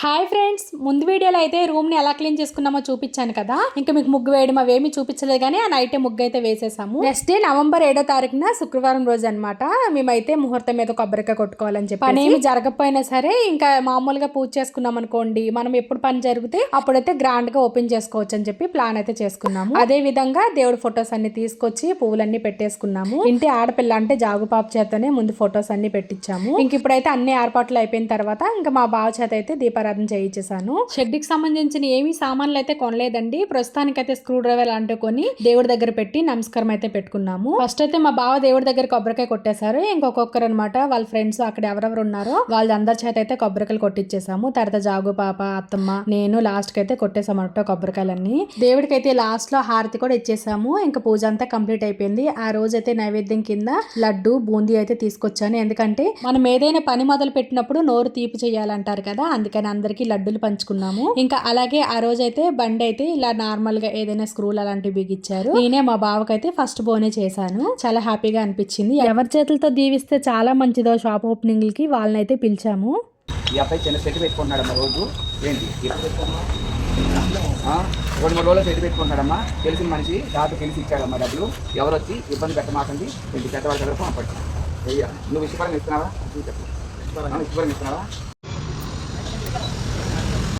Hi friends ముందు వీడియోలో అయితే రూమ్ని ఎలా క్లీన్ చేసుకున్నామో చూపించాను కదా. ఇంకా మీకు ముగ్గు వేయడం అవేమి చూపించలేదు కానీ ఆ నైట్ ముగ్గు అయితే వేసేసాము. నెక్స్ట్ డే నవంబర్ ఏడో తారీఖున శుక్రవారం రోజు అనమాట మేమైతే ముహూర్తం మీద కొబ్బరికాయ కొట్టుకోవాలని చెప్పి పని ఏమి జరగకపోయినా సరే ఇంకా మామూలుగా పూజ చేసుకున్నాం అనుకోండి మనం ఎప్పుడు పని జరిగితే అప్పుడైతే గ్రాండ్గా ఓపెన్ చేసుకోవచ్చు అని చెప్పి ప్లాన్ అయితే చేసుకున్నాము. అదే విధంగా దేవుడి ఫొటోస్ అన్ని తీసుకొచ్చి పువ్వులన్నీ పెట్టేసుకున్నాము. ఇంటి ఆడపిల్ల అంటే జాగు పాప చేతనే ముందు ఫొటోస్ అన్ని పెట్టించాము. ఇంక ఇప్పుడైతే అన్ని ఏర్పాట్లు అయిపోయిన తర్వాత ఇంకా మా బావ చేత అయితే దీపారాధన చేయించేసాను షెడ్కి సంబంధించిన ఏమి సామాన్లు అయితే కొనలేదండి. ప్రస్తుతానికైతే స్క్రూ డ్రైవర్ లాంటివి కొని దేవుడి దగ్గర పెట్టి నమస్కారం అయితే పెట్టుకున్నాము. ఫస్ట్ అయితే మా బావ దేవుడి దగ్గర కొబ్బరికాయ కొట్టేశారు. ఇంకొకొక్కరు అనమాట వాళ్ళ ఫ్రెండ్స్ అక్కడ ఎవరెవరు ఉన్నారో వాళ్ళ అందరి చేత అయితే కొబ్బరికాయలు కొట్టించేసాము తర్వాత జాగు పాప అత్తమ్మ నేను లాస్ట్కి అయితే కొట్టేసాము అనమాట కొబ్బరికాయలన్నీ. దేవుడికి అయితే లాస్ట్లో హారతి కూడా ఇచ్చేసాము ఇంకా పూజ అంతా కంప్లీట్ అయిపోయింది. ఆ రోజు అయితే నైవేద్యం కింద లడ్డు బూందీ అయితే తీసుకొచ్చాను. ఎందుకంటే మనం ఏదైనా పని మొదలు పెట్టినప్పుడు నోరు తీపి చేయాలంటారు కదా అందుకని అందరికి లడ్డులు పంచుకున్నాము. ఇంకా అలాగే ఆ రోజు అయితే బండి అయితే ఇలా నార్మల్గా ఏదైనా స్క్రూలు అలాంటివి బిగిచ్చారు నేనే మా బావకైతే ఫస్ట్ బోనే చేశాను. చాలా హ్యాపీగా అనిపించింది. ఎవరి చేతులతో దీవిస్తే చాలా మంచిదో షాప్ ఓపెనింగ్కి వాళ్ళని అయితే పిలిచాము. ఈ అబ్బాయి చిన్న సెట్ పెట్టుకుంటున్నాడమ్మా రోజు. ఏంటి? ఎప్పుడు పెట్టుకున్నావు ఆ? రెండు మూడు రోజులు సెట్ పెట్టుకుంటున్నాడమ్మా. తెలిసిన మనిషి దాంతో తెలిసి ఇచ్చాడమ్మా డబ్బులు. ఎవరు వచ్చి ఇబ్బంది పెట్టమాకండి. ఏంటి పెద్దవాళ్ళ దగ్గర పంపండి. అయ్యా నువ్వు ఇష్టపరం ఇస్తున్నావా? ఇష్టపరం ఇస్తున్నావా?